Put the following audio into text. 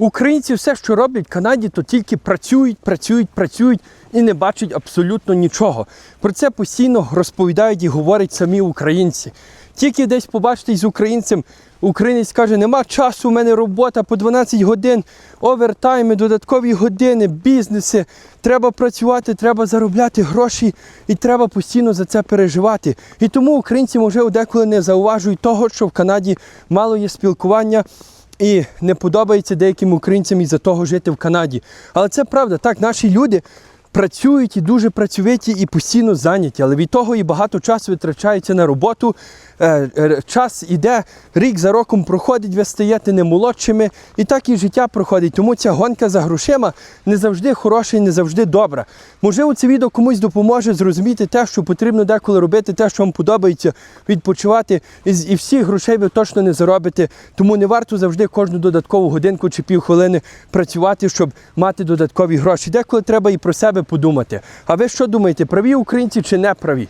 Українці все, що роблять в Канаді, то тільки працюють, працюють, працюють і не бачать абсолютно нічого. Про це постійно розповідають і говорять самі українці. Тільки десь побачите з українцем, українець каже, нема часу, у мене робота по 12 годин, овертайми, додаткові години, бізнеси. Треба працювати, треба заробляти гроші і треба постійно за це переживати. І тому українці може деколи не зауважують того, що в Канаді мало є спілкування. І не подобається деяким українцям із-за того жити в Канаді. Але це правда, так, наші люди працюють і дуже працьовиті і постійно зайняті, але від того і багато часу витрачається на роботу. Е, е, Час іде, рік за роком проходить, ви стаєте не молодшими, і так і життя проходить. Тому ця гонка за грошима не завжди хороша і не завжди добра. Можливо, це відео комусь допоможе зрозуміти те, що потрібно деколи робити, те, що вам подобається, відпочивати. І, всіх грошей ви точно не заробите. Тому не варто завжди кожну додаткову годинку чи півхвилини працювати, щоб мати додаткові гроші. Деколи треба і про себе подумати. А ви що думаєте, праві українці чи не праві?